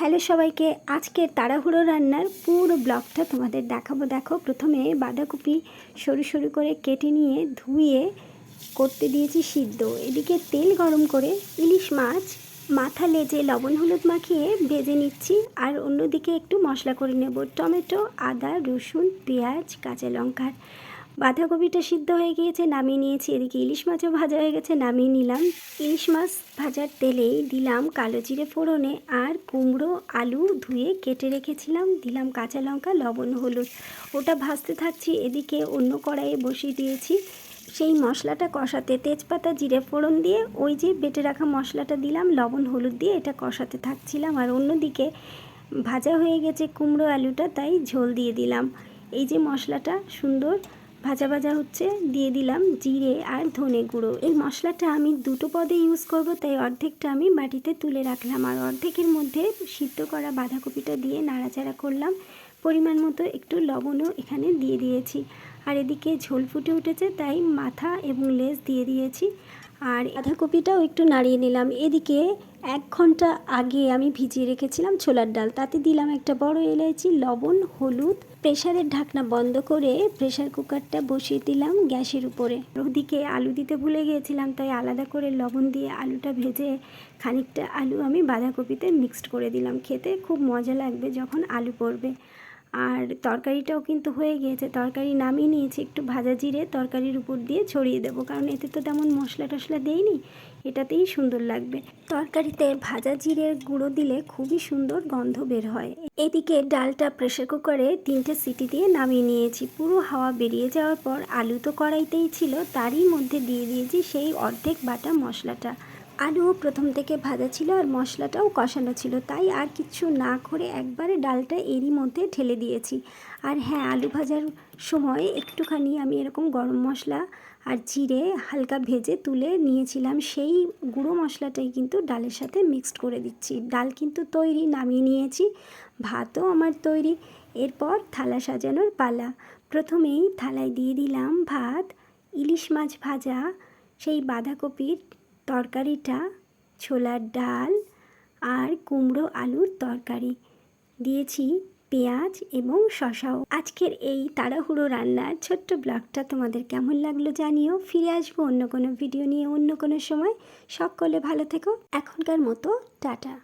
Hello সবাইকে, আজকের তাড়াহুড়ো রান্নার পুরো ব্লগটা তোমাদের দেখাবো। দেখো, প্রথমে বাঁধাকপি সরু সরু করে কেটে নিয়ে ধুয়ে করতে দিয়েছি সিদ্ধ। এদিকে তেল গরম করে ইলিশ মাছ, মাথা লেজে লবণ হলুদ মাখিয়ে ভেজে নিচ্ছি। আর অন্যদিকে একটু মশলা করে নেব, টমেটো, আদা, রসুন, পেঁয়াজ, কাঁচা লঙ্কার বাঁধাকপিটা সিদ্ধ হয়ে গিয়েছে, নামিয়ে নিয়েছি। এদিকে ইলিশ মাছও ভাজা হয়ে গেছে, নামিয়ে নিলাম। ইলিশ মাছ ভাজার তেলেই দিলাম কালো জিরে ফোড়নে আর কুমড়ো, আলু ধুয়ে কেটে রেখেছিলাম। দিলাম কাঁচা লঙ্কা, লবণ, হলুদ। ওটা ভাজতে থাকছি, এদিকে অন্য কড়াইয়ে বসিয়ে দিয়েছি। সেই মশলাটা কষাতে তেজপাতা, জিরে ফোড়ন দিয়ে ওই যে বেটে রাখা মশলাটা দিলাম, লবণ, হলুদ দিয়ে এটা কষাতে থাকছিলাম। আর অন্যদিকে ভাজা হয়ে গেছে কুমড়ো, আলুটা, তাই ঝোল দিয়ে দিলাম। এই যে মশলাটা সুন্দর ভাজা ভাজা হচ্ছে, দিয়ে দিলাম জিরে আর ধনে গুঁড়ো। এই মশলাটা আমি দুটো পদে ইউজ করব, তাই অর্ধেকটা আমি বাটিতে তুলে রাখলাম। আর অর্ধেকের মধ্যে সিদ্ধ করা বাঁধাকপিটা দিয়ে নাড়াচাড়া করলাম। পরিমাণ মতো একটু লবণও এখানে দিয়ে দিয়েছি। আর এদিকে ঝোল ফুটে উঠেছে, তাই মাথা এবং লেজ দিয়ে দিয়েছি। আর বাঁধাকপিটাও একটু নাড়িয়ে নিলাম। এদিকে এক ঘণ্টা আগে আমি ভিজিয়ে রেখেছিলাম ছোলার ডাল। তাতে দিলাম একটা বড় এলাচি লবণ, হলুদ। প্রেশারের ঢাকনা বন্ধ করে প্রেশার কুকারটা বসিয়ে দিলাম গ্যাসের উপরে। ওদিকে আলু দিতে ভুলে গিয়েছিলাম, তাই আলাদা করে লবণ দিয়ে আলুটা ভেজে খানিকটা আলু আমি বাঁধাকপিতে মিক্সড করে দিলাম। খেতে খুব মজা লাগবে যখন আলু পড়বে। আর তরকারিটাও কিন্তু হয়ে গিয়েছে। তরকারি নামিয়ে নিয়েছি, একটু ভাজা জিরে তরকারির উপর দিয়ে ছড়িয়ে দেবো। কারণ এতে তো তেমন মশলা টশলা দেইনি, এটাতেই সুন্দর লাগবে। তরকারিতে ভাজা জিরের গুঁড়ো দিলে খুবই সুন্দর গন্ধ বের হয়। এদিকে ডালটা প্রেশার কুকারে তিনটে সিটি দিয়ে নামিয়ে নিয়েছি। পুরো হাওয়া বেরিয়ে যাওয়ার পর আলু তো কড়াইতেই ছিল, তারই মধ্যে দিয়ে দিয়েছি সেই অর্ধেক বাটা মশলাটা। আলুও প্রথম থেকে ভাজা ছিল আর মশলাটাও কষানো ছিল। তাই আর কিছু না করে একবারে ডালটা এরই মধ্যে ঢেলে দিয়েছি। আর হ্যাঁ আলু ভাজার সময় একটুখানি আমি এরকম গরম মশলা আর জিরে হালকা ভেজে তুলে নিয়েছিলাম। সেই গুঁড়ো মশলাটাই কিন্তু ডালের সাথে মিক্সড করে দিচ্ছি। ডাল কিন্তু তৈরি, নামিয়ে নিয়েছি। ভাতও আমার তৈরি। এরপর থালা সাজানোর পালা। প্রথমেই থালায় দিয়ে দিলাম ভাত, ইলিশ মাছ ভাজা, সেই বাঁধাকপির তরকারিটা, ছোলার ডাল আর কুমড়ো আলুর তরকারি। দিয়েছি পেঁয়াজ এবং শশাও। আজকের এই তাড়াহুড়ো রান্নার ছোট্ট ব্লগটা তোমাদের কেমন লাগল জানিও। ফিরে আসব অন্য কোনো ভিডিও নিয়ে অন্য কোনো সময়। সকলে ভালো থেকো। এখনকার মতো, টাটা।